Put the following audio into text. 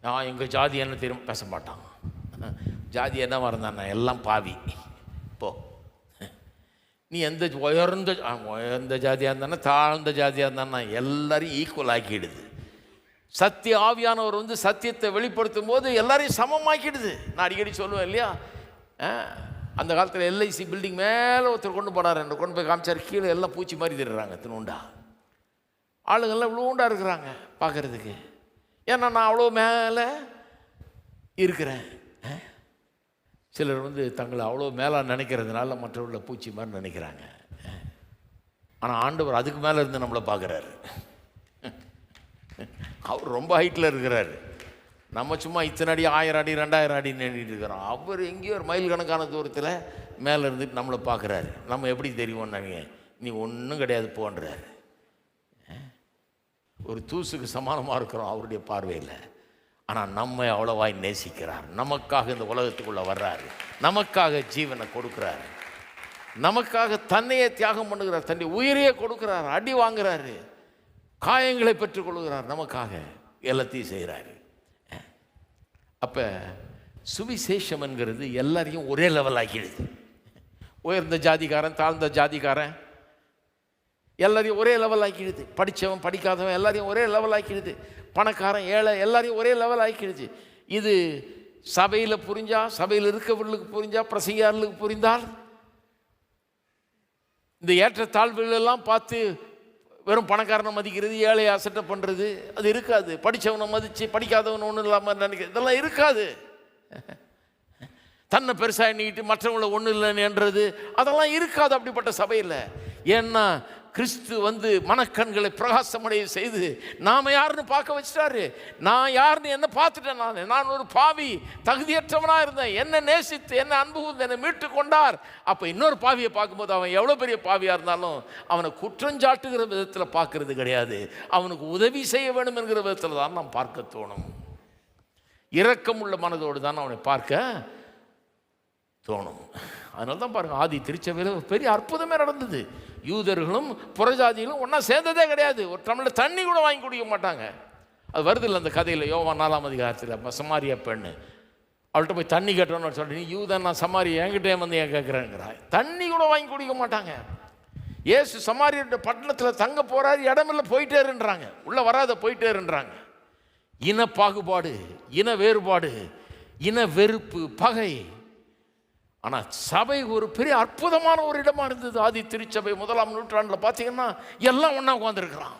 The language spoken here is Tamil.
நான் எங்கள் ஜாதி என்ன தெரியும்? பேச மாட்டான் ஜாதி என்னவா இருந்தாண்ணா எல்லாம் பாவி. போ. நீ எந்த உயர்ந்த உயர்ந்த ஜாதியாக இருந்தானா தாழ்ந்த ஜாதியாக இருந்தானா எல்லாரையும் ஈக்குவல் ஆக்கிடுது. சத்திய ஆவியானவர் வந்து சத்தியத்தை வெளிப்படுத்தும் போது எல்லாரையும் சமமாக்கிடுது. நான் அடிக்கடி சொல்லுவேன் இல்லையா? ஆ, அந்த காலத்தில் எல்ஐசி பில்டிங் மேலே ஒருத்தர் கொண்டு போனார். என்று கொண்டு போய் காமிச்சார். கீழே எல்லாம் பூச்சி மாதிரி திடுறாங்க தினுண்டா ஆளுங்கள்லாம் இவ்வளோண்டா இருக்கிறாங்க பார்க்கறதுக்கு ஏன்னா நான் அவ்வளோ மேலே இருக்கிறேன். ஆ? சிலர் வந்து தங்களை அவ்வளோ மேலே நினைக்கிறதுனால மற்றவர்களை பூச்சி மாதிரி நினைக்கிறாங்க. ஆனால் ஆண்டவர் அதுக்கு மேலே இருந்து நம்மளை பார்க்குறாரு. அவர் ரொம்ப ஹைட்டில் இருக்கிறாரு. நம்ம சும்மா இத்தனை அடி ஆயிரம் அடி ரெண்டாயிரம் அடி நின்றுட்டு இருக்கிறோம். அவர் எங்கேயோ ஒரு மைல் கணக்கான தூரத்தில் மேலே இருந்துட்டு நம்மளை பார்க்குறாரு. நம்ம எப்படி தெரியும்னாங்க நீ ஒன்றும் கிடையாது போன்றாரு. ஒரு தூசுக்கு சமானமாக இருக்கிறோம் அவருடைய பார்வையில். ஆனால் நம்மை அவ்வளவாய் நேசிக்கிறார். நமக்காக இந்த உலகத்துக்குள்ளே வர்றாரு. நமக்காக ஜீவனை கொடுக்குறாரு. நமக்காக தன்னையே தியாகம் பண்ணுகிறார். தன்னை உயிரையே கொடுக்குறார். அடி வாங்குறாரு. காயங்களை பெற்றுக்கொள்கிறார் நமக்காக எல்லாத்தையும் செய்கிறாரு. அப்போ சுவிசேஷம் என்கிறது எல்லாரையும் ஒரே லெவல் ஆகிடுது உயர்ந்த ஜாதிக்காரன் தாழ்ந்த ஜாதிக்காரன் எல்லாரையும் ஒரே லெவல் ஆக்கிடுது. படித்தவன் படிக்காதவன் எல்லாரையும் ஒரே லெவல் ஆக்கிடுது. பணக்காரன் ஏழை எல்லாரையும் ஒரே லெவல் ஆக்கிடுச்சு இது சபையில் புரிஞ்சால் சபையில் இருக்கவர்களுக்கு புரிஞ்சால் பிரசங்கியார்களுக்கு புரிந்தால் இந்த ஏற்றத்தாழ்வுகளெல்லாம் பார்த்து வெறும் பணக்காரனை மதிக்கிறது ஏழையை அசட்டை பண்ணுறது அது இருக்காது. படித்தவனை மதித்து படிக்காதவன் ஒன்றும் இல்லாமல் நினைக்கிறது இதெல்லாம் இருக்காது. தன்னை பெருசாக எண்ணிக்கிட்டு மற்றவங்கள ஒன்றும் இல்லைன்றது அதெல்லாம் இருக்காது அப்படிப்பட்ட சபையில். ஏன்னா கிறிஸ்து வந்து மனக்கண்களை பிரகாசமடைய செய்து நாம் யாருன்னு பார்க்க வச்சிட்டாரு. நான் யாருன்னு என்ன பார்த்துட்டேன் நான்? நான் ஒரு பாவி தகுதியற்றவனாக இருந்தேன். என்ன நேசித்து என்ன அன்பு கூர்ந்து என்னை மீட்டு கொண்டார். அப்போ இன்னொரு பாவியை பார்க்கும்போது அவன் எவ்வளோ பெரிய பாவியாக இருந்தாலும் அவனை குற்றஞ்சாட்டுகிற விதத்தில் பார்க்கறது கிடையாது. அவனுக்கு உதவி செய்ய வேண்டும் என்கிற விதத்தில் தான் நாம் பார்க்க தோணும். இரக்கமுள்ள மனதோடு தான் அவனை பார்க்க தோணும். அதனால தான் பாருங்கள் ஆதி திருச்சபையில் பெரிய அற்புதமே நடந்தது. யூதர்களும் புறஜாதிகளும் ஒன்றா சேர்ந்ததே கிடையாது. ஒரு தமிழில் தண்ணி கூட வாங்கி குடிக்க மாட்டாங்க. அது வருதில்ல அந்த கதையில் யோவா நாலாம் அதிகாரத்தில் அப்போ சமாரியா பெண்ணு அவள்கிட்ட போய் தண்ணி கட்டணும்னு சொல்லி நீ யூதன் நான் சமாரி என்கிட்டே வந்து ஏன் கேட்குறேங்கிறா தண்ணி கூட வாங்கி குடிக்க மாட்டாங்க. ஏசு சமாரியோட பட்டணத்தில் தங்க போகிறாரு இடமில்ல போயிட்டேருன்றாங்க. உள்ளே வராத போயிட்டேருன்றாங்க. இன பாகுபாடு இன வேறுபாடு இன வெறுப்பு பகை ஆனால் சபை ஒரு பெரிய அற்புதமான ஒரு இடமா இருந்தது. ஆதி திருச்சபை முதலாம் நூற்றாண்டில் பார்த்தீங்கன்னா எல்லாம் ஒன்றா உட்காந்துருக்கிறான்